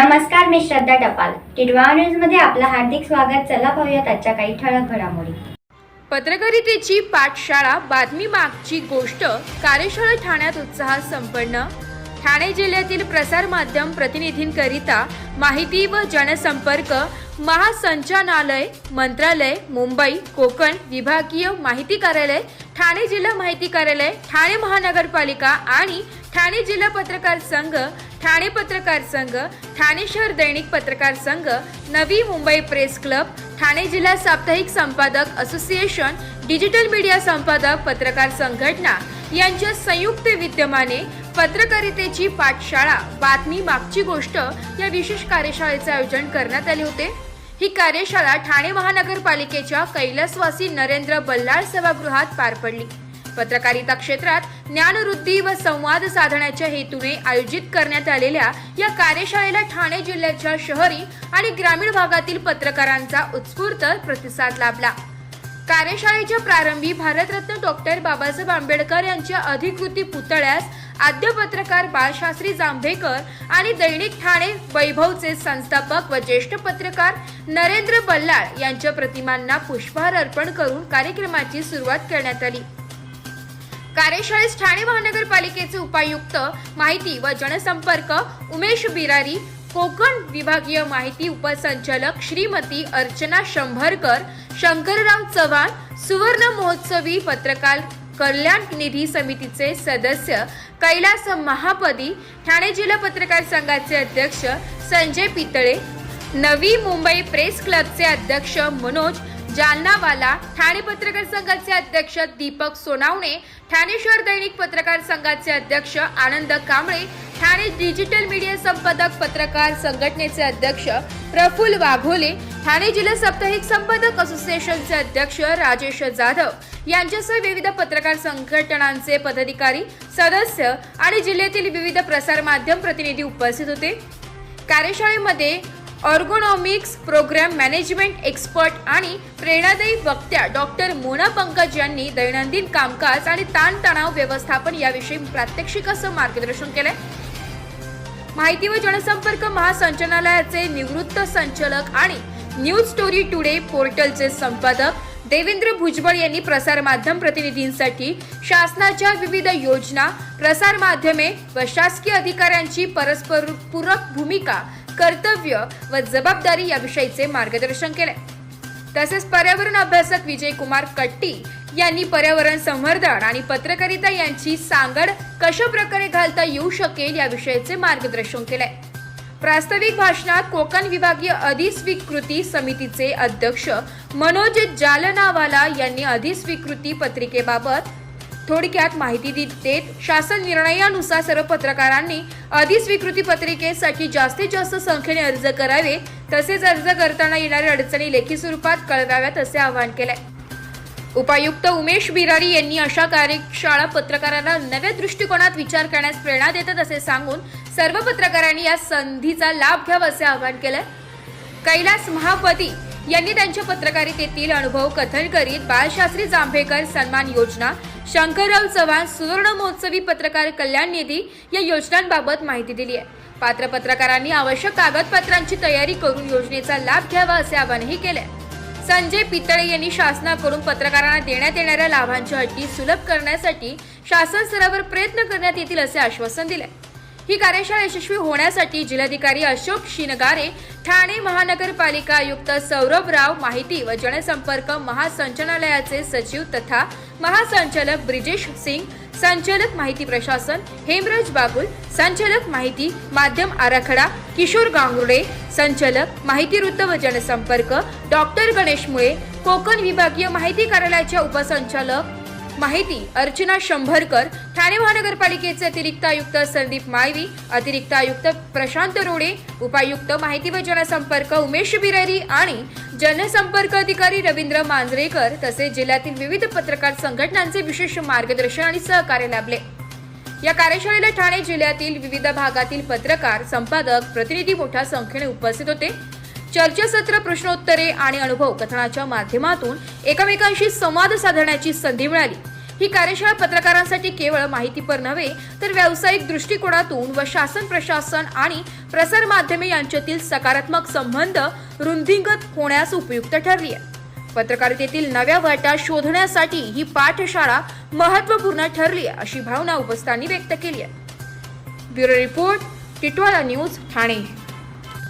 नमस्कार मी श्रद्धा टपाल. टिडवा न्यूजमध्ये आपलं हार्दिक स्वागत. चला पाहूयात आजच्या काही ठळक घडामोडी. पत्रकारितेची पाठशाळा बातमी मागची गोष्ट कार्यशाळा ठाण्यात उत्साहात संपन्न. ठाणे जिल्ह्यातील प्रसार माध्यम प्रतिनिधींकरिता माहिती व जनसंपर्क महासंचालनालय मंत्रालय मुंबई कोकण विभागीय माहिती कार्यालय ठाणे जिल्हा माहिती कार्यालय ठाणे महानगरपालिका आणि ठाणे जिल्हा पत्रकार संघ ठाणे पत्रकार संघ ठाणे शहर दैनिक पत्रकार संघ नवी मुंबई प्रेस क्लब ठाणे जिल्हा साप्ताहिक संपादक असोसिएशन डिजिटल मीडिया संपादक पत्रकार संघटना यांच्या संयुक्त विद्यमाने पत्रकारितेची पाठशाळा बातमी मागची गोष्ट या विशेष कार्यशाळेचे आयोजन करण्यात आले होते. ही कार्यशाळा ठाणे महानगरपालिकेच्या कैलासवासी नरेंद्र बल्लाळ सभागृहात पार पडली. पत्रकारिता क्षेत्रात ज्ञानवृद्धी व संवाद साधण्याच्या हेतूने आयोजित करण्यात आलेल्या या कार्यशाळेला ठाणे जिल्ह्याच्या शहरी आणि ग्रामीण भागातील पत्रकारांचा उत्स्फूर्त प्रतिसाद लाभला. कार्यशाळेच्या प्रारंभी भारतरत्न डॉक्टर बाबासाहेब आंबेडकर यांच्या अधिकृती पुतळ्यास आद्य पत्रकार बाळशास्त्री जांभेकर आणि दैनिक ठाणे वैभवचे संस्थापक व ज्येष्ठ पत्रकार नरेंद्र बल्लाळ यांच्या प्रतिमांना पुष्पहार अर्पण करून कार्यक्रमाची सुरुवात करण्यात आली. कार्यशाळेस ठाणे महानगरपालिकेचे उपायुक्त माहिती व जनसंपर्क उमेश बिरारी कोकण विभागीय माहिती उपसंचालक श्रीमती अर्चना शंभरकर शंकरराव चव्हाण सुवर्ण महोत्सवी पत्रकार कल्याण निधी समितीचे सदस्य कैलास महापदी ठाणे जिल्हा पत्रकार संघाचे अध्यक्ष संजय पितळे नवी मुंबई प्रेस क्लबचे अध्यक्ष मनोज जालनावाला ठाणे पत्रकार संघाचे अध्यक्ष दीपक सोनावणे ठाणे शहर दैनिक पत्रकार संघाचे अध्यक्ष आनंद कांबळे ठाणे डिजिटल मीडिया संपादक पत्रकार संघटनेचे अध्यक्ष प्रफुल्ल वाघोले ठाणे जिल्हा साप्ताहिक संपादक असोसिएशनचे अध्यक्ष राजेश जाधव यांच्यासह विविध पत्रकार संघटनांचे पदाधिकारी सदस्य आणि जिल्ह्यातील विविध प्रसार माध्यम प्रतिनिधी उपस्थित होते. कार्यशाळेमध्ये ऑर्गोनॉमिक्स प्रोग्राम मॅनेजमेंट एक्सपर्ट आणि प्रेरणादायी वक्त्या डॉक्टर मोना पंकज यांनी दैनंदिन कामकाज आणि ताणतणाव व्यवस्थापन याविषयी प्रात्यक्षिकासह मार्गदर्शन केलंय. माहिती व जनसंपर्क महासंचालनालयाचे निवृत्त संचालक आणि न्यूज स्टोरी टुडे पोर्टलचे संपादक देवेंद्र भुजबळ यांनी प्रसार माध्यम प्रतिनिधींसाठी शासनाच्या विविध योजना प्रसार माध्यमे व शासकीय अधिकाऱ्यांची परस्पर पूरक भूमिका कर्तव्य व जबाबदारी याविषयीचे मार्गदर्शन केले. तसेच पर्यावरण अभ्यासक विजय कुमार कट्टी यांनी पर्यावरण संवर्धन आणि पत्रकारिता यांची सांगड कशा प्रकारे घालता येऊ शकेल याविषयीचे मार्गदर्शन केले. प्रास्ताविक भाषणात कोकण विभागीय अधिस्वीकृती समितीचे अध्यक्ष मनोज जालनावाला यांनी अधिस्वीकृती पत्रिकेबाबत थोडक्यात माहिती देत. शासन निर्णयानुसार सर्व पत्रकारांनी अधिस्वीकृती पत्रिकेसाठी जास्तीत जास्त संख्येने अर्ज करावे. तसेच अर्ज करताना येणाऱ्या अडचणी लेखी स्वरूपात कळवाव्यात असे आवाहन केले उपायुक्त उमेश बिरारी यांनी अशा कार्यशाळा पत्रकारांना नव्या दृष्टिकोनात विचार करण्यास प्रेरणा देतात असे सांगून सर्व पत्रकारांनी या संधीचा लाभ घ्यावा असे आवाहन केलं कैलास महापती यांनी त्यांच्या पत्रकारितेतील अनुभव कथन करीत बाळशास्त्री जांभेकर सन्मान योजना शंकरराव चव्हाण सुवर्ण महोत्सवी पत्रकार कल्याण निधी या योजनांबाबत माहिती दिली आहे. पात्र पत्रकारांनी आवश्यक कागदपत्रांची तयारी करून योजनेचा लाभ घ्यावा असे आवाहनही केले संजय पितळे यांनी शासनाकडून पत्रकारांना देण्यात येणाऱ्या लाभांच्या अटी सुलभ करण्यासाठी शासन स्तरावर प्रयत्न करण्यात येतील असे आश्वासन दिले ही कार्यशाळा यशस्वी होण्यासाठी जिल्हाधिकारी अशोक शिनगारे ठाणे महानगरपालिका आयुक्त सौरभ राव माहिती व जनसंपर्क महासंचालनालयाचे सचिव तथा महासंचालक ब्रिजेश सिंग संचालक माहिती प्रशासन हेमराज बागुल संचालक माहिती माध्यम आराखडा किशोर गांगुर्डे संचालक माहिती वृत्त व जनसंपर्क डॉक्टर गणेश मुळे कोकण विभागीय माहिती कार्यालयाच्या उपसंचालक माहिती अर्चना शंभरकर ठाणे महानगरपालिकेचे अतिरिक्त आयुक्त संदीप माळवी अतिरिक्त आयुक्त प्रशांत रोडे उपायुक्त माहिती व जनसंपर्क उमेश बिरारी आणि जनसंपर्क अधिकारी रवींद्र मांजरेकर तसेच जिल्ह्यातील विविध पत्रकार संघटनांचे विशेष मार्गदर्शन आणि सहकार्य लाभले. या कार्यशाळेला ठाणे जिल्ह्यातील विविध भागातील पत्रकार संपादक प्रतिनिधी मोठ्या संख्येने उपस्थित होते. चर्चासत्र प्रश्नोत्तरे आणि अनुभव कथनाच्या माध्यमातून एकमेकांशी संवाद साधण्याची संधी मिळाली. ही कार्यशाळा पत्रकारांसाठी केवळ माहितीपर नव्हे तर व्यावसायिक दृष्टिकोनातून व शासन प्रशासन आणि प्रसार माध्यमे यांच्यातील सकारात्मक संबंध रुंदिंगत होण्यास उपयुक्त ठरली आहे. पत्रकारितेतील नव्या वाटा शोधण्यासाठी ही पाठशाळा महत्त्वपूर्ण ठरली आहे अशी भावना उपस्थांनी व्यक्त केली आहे. Bureau report Titwala news Thane.